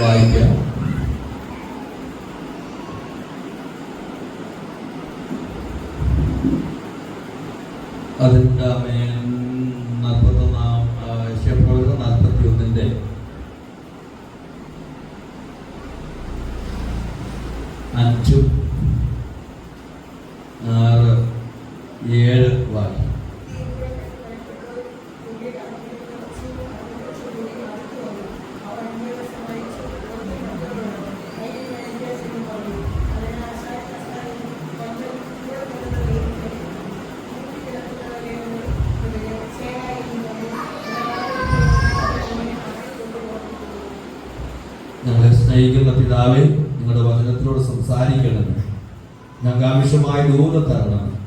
വായിക്കാം. അതിന്റെ നാൽപ്പത്തൊന്നാം ഫെബ്രുവരി അഞ്ചും സ്നേഹിക്കുന്ന പിതാവെ നിങ്ങളുടെ വചനത്തിലൂടെ സംസാരിക്കണം ഞങ്ങൾക്ക് ആവശ്യമായ ദൂത തരണം.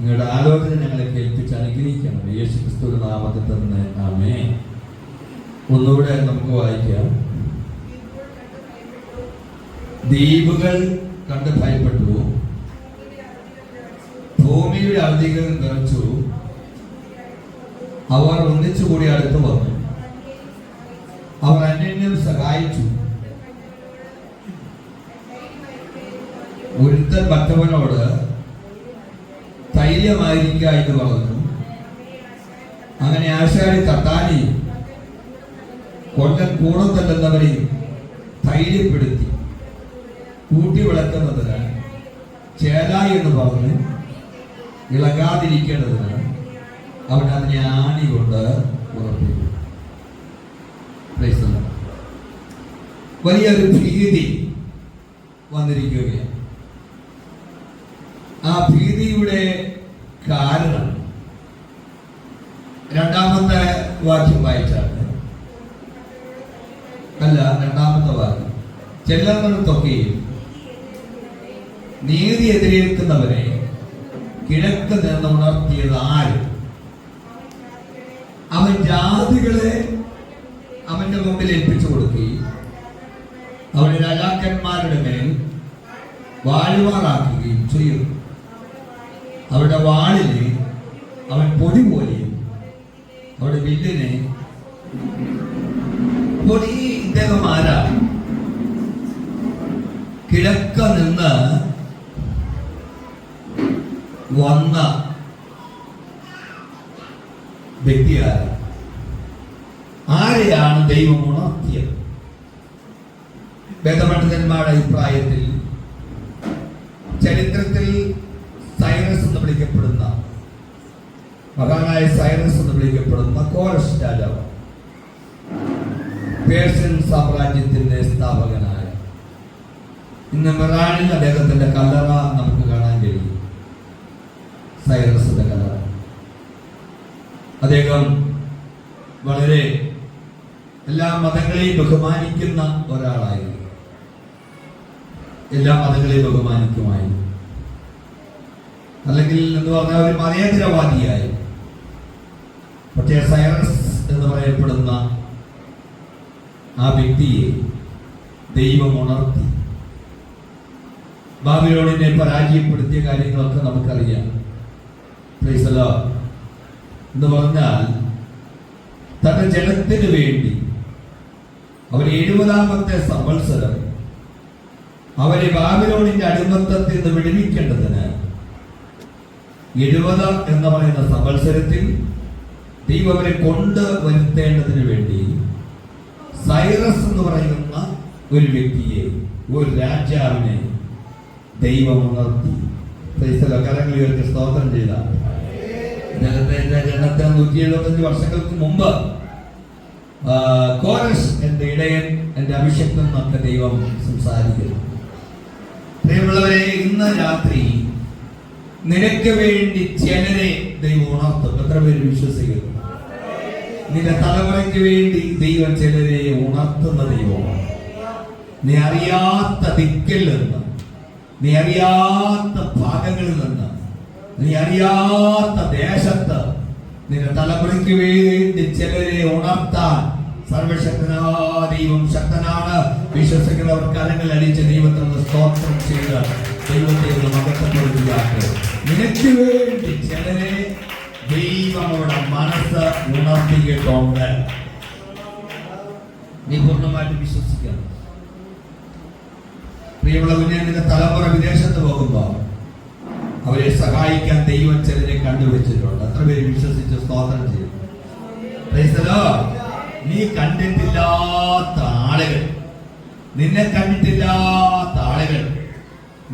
നിങ്ങളുടെ ആലോചന ഞങ്ങളെ കേൾപ്പിച്ച് അനുഗ്രഹിക്കണം. യേശു ക്രിസ്തുവിന്റെ നാമത്തിൽ തന്നെ. ആമേ ഒന്നുകൂടെ നമുക്ക് വായിക്കാം. ദ്വീപുകൾ കണ്ട് ഭയപ്പെട്ടു. ഭൂമിയുടെ അധികം നിറച്ചു അവർ ഒന്നിച്ചുകൂടി അടുത്ത് വന്നു. അവർ അന്യം സഹായിച്ചു. ഒരുത്തൻ മറ്റവനോട് തൈര്യമായിരിക്കുക എന്ന് പറഞ്ഞു. അങ്ങനെ ആശാരി തട്ടാനി കൊല്ലൻ കൂടത്തല്ലെന്നവരെയും ധൈര്യപ്പെടുത്തി. കൂട്ടി വിളക്കുന്നതിന് ചേല എന്ന് പറഞ്ഞ് ഇളകാതിരിക്കേണ്ടതിന് അവൻ അതിനെ ആണി കൊണ്ട് ഉറപ്പിക്കും വലിയൊരു ഭീതി വന്നിരിക്കുകയാണ്. ആ ഭീതിയുടെ കാരണം. രണ്ടാമത്തെ വാക്യം വായിച്ചാണ് അല്ല രണ്ടാമത്തെ വാക്യം. ചെല്ലുന്നിടത്തൊക്കെയും നീതി എതിരേൽക്കുന്നവരെ കിഴക്ക് നിന്ന് ഉണർത്തിയത് ആര്? അവൻ ജാതികളെ അവന്റെ മുമ്പിൽ ഏൽപ്പിച്ചു കൊടുക്കുകയും അവരുടെ രാജാക്കന്മാരുടെ മേൽ വാഴുമാറാക്കുകയും ചെയ്യും അവരുടെ വാളിൽ അവൻ പൊടി പോലെയും അവരുടെ വില്ലിനെ പൊടി ഇദ്ദേഹം ആരാ? കിഴക്ക നിന്ന് വന്ന വ്യക്തിയാരാ? ആരെയാണ് ദൈവം ഉണർത്തിയത്? വേദപണ്ഡിതന്മാരുടെ അഭിപ്രായത്തിൽ ചരിത്രത്തിൽ സൈറസ് എന്ന് വിളിക്കപ്പെടുന്ന മഹാനായ സൈറസ് എന്ന് വിളിക്കപ്പെടുന്ന കോരസ് രാജാവ്. പേർഷ്യൻ സാമ്രാജ്യത്തിന്റെ സ്ഥാപകനായ. ഇന്ന് മെറാനിൽ അദ്ദേഹത്തിന്റെ കല്ലറ നമുക്ക് കാണാൻ കഴിയും. സൈറസിന്റെ കല്ലറ. അദ്ദേഹം വളരെ എല്ലാ മതങ്ങളെയും ബഹുമാനിക്കുന്ന ഒരാളായിരുന്നു. എല്ലാ മതങ്ങളെയും ബഹുമാനിക്കുമായിരുന്നു. അല്ലെങ്കിൽ എന്ന് പറഞ്ഞാൽ ഒരു മതേതരവാദിയായി. പക്ഷേ സൈറസ് എന്ന് പറയപ്പെടുന്ന ആ വ്യക്തിയെ ദൈവം ഉണർത്തി. ബാബിലോണിനെ പരാജയപ്പെടുത്തിയ കാര്യങ്ങളൊക്കെ നമുക്കറിയാം. Lord. എന്ന് പറഞ്ഞാൽ തന്റെ ജനത്തിന് വേണ്ടി അവർ എഴുപതാമത്തെ സംവത്സരം അവരെ ബാബിലോണിന്റെ അടിമത്തത്തിൽ നിന്ന് വിടുവിക്കേണ്ടതിന് എഴുപത് എന്ന് പറയുന്ന സംവത്സരത്തിൽ ദൈവം അവരെ കൊണ്ട് വരുത്തേണ്ടതിന് വേണ്ടി സൈറസ് എന്ന് പറയുന്ന ഒരു വ്യക്തിയെ ഒരു രാജാവിനെ ദൈവം ഉണർത്തി. കരങ്ങൾ ഉയർത്തി സ്തോത്രം ചെയ്ത. ജനത്തെ നൂറ്റി എഴുപത്തഞ്ച് വർഷങ്ങൾക്ക് മുമ്പ് കോരസ് എന്റെ ഇടയൻ എന്റെ അഭിഷക്തൻ എന്നൊക്കെ ദൈവം സംസാരിക്കുന്നു. പ്രിയമുള്ളവരെ ഇന്ന് രാത്രി നിനക്ക് വേണ്ടി ചിലരെ ദൈവം ഉണർത്തും എത്ര പേര് വിശ്വസിക്കുന്നു? നിന്റെ തലമുറയ്ക്ക് വേണ്ടി ദൈവം ചിലരെ ഉണർത്തുന്ന ദൈവമാണ്. നീ അറിയാത്ത ദിക്കിൽ നിന്ന് നീ അറിയാത്ത ഭാഗങ്ങളിൽ നിന്ന് നീ അറിയാത്ത ദേശത്ത് നിന്റെ തലമുറയ്ക്ക് വേണ്ടി ചിലരെ ഉണർത്താൻ സർവശക്തനായ ദൈവം ശക്തനാണ്. വിശ്വസിക്കുന്നവർ കരങ്ങൾ അടിച്ച് ദൈവത്തിന് സ്തോത്രം ചെയ്ത് ദൈവത്തെ ഒന്ന് എനിക്ക് വേണ്ടി ചിലരെ ദൈവം അവരുടെ മനസ്സ് ഉണർത്തിയിട്ടുണ്ട് നീ പൂർണമായിട്ട് വിശ്വസിക്കണം. പ്രിയമുള്ളവനെ നിന്റെ തലമുറ വിദേശത്ത് പോകുമ്പോൾ അവരെ സഹായിക്കാൻ ദൈവം ചിലരെ കണ്ടുവച്ചിട്ടുണ്ട് അത്ര പേര് വിശ്വസിച്ച് സ്തോത്രം ചെയ്യും? നീ കണ്ടിട്ടില്ലാത്ത ആളുകൾ. നിന്നെ കണ്ടിട്ടില്ലാത്ത ആളുകൾ.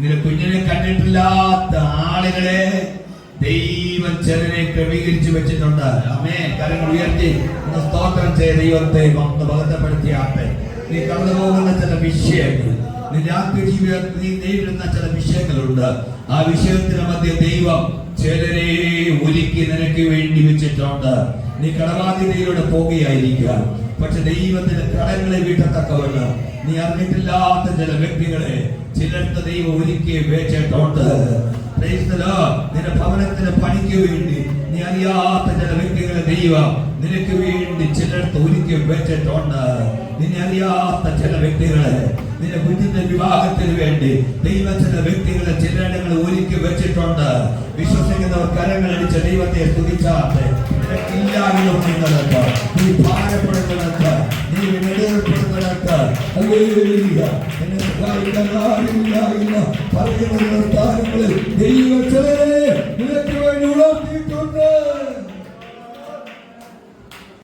നിന്റെ കുഞ്ഞിനെ കണ്ടിട്ടില്ലാത്ത ആളുകളെ ദൈവം ചെറിനെ ക്രമീകരിച്ചു വെച്ചിട്ടുണ്ട്. അമ്മേ കരങ്ങൾ ഉയർത്തി സ്തോത്രം ചെയ്ത ദൈവത്തെ വന്ന് ബന്ധപ്പെടുത്തിയാട്ടെ നീ കടന്നു പോകുന്ന ചില വിഷയങ്ങൾ നിന്റെ ആത്മജീവിതത്തിൽ നീ നേരിടുന്ന ചില വിഷയങ്ങളുണ്ട്. ആ വിഷയത്തിന് മധ്യ ദൈവം ചിലരെ ഒരുക്കി നിനക്ക് വേണ്ടി വെച്ചിട്ടുണ്ട്. നീ കടബാധ്യതയിലൂടെ പോകുകയായിരിക്കുക. പക്ഷെ ദൈവത്തിന്റെ കടങ്ങളെ വീട്ടത്തക്കവണ്ണം നീ അറിഞ്ഞിട്ടില്ലാത്ത ചില വ്യക്തികളെ ചിലർക്ക് ദൈവം ഒരുക്കിയ വെച്ചിട്ടുണ്ട്. നിന്റെ ഭവനത്തിന് പണിക്ക് വേണ്ടി നീ അറിയാത്ത ചില വ്യക്തികളെ ദൈവം നിനക്ക് വേണ്ടി ചിലർക്ക് ഒരുക്കി വെച്ചിട്ടുണ്ട് നിന്നെ അറിയാത്ത ചില വ്യക്തികളെ നിന്റെ കുഞ്ഞിന്റെ വിവാഹത്തിന് വേണ്ടി ദൈവം ചില വ്യക്തികളെ ചിലയിടങ്ങൾ ഒരുക്കി വെച്ചിട്ടുണ്ട് വിശ്വസിക്കുന്നവർ കരങ്ങളടിച്ച ദൈവത്തെ സ്തുതിച്ചാട്ടെ നീ നീ എന്നെ സഹായിക്കാൻ ആരുമില്ല എന്ന് പറയുന്ന താരങ്ങളിൽ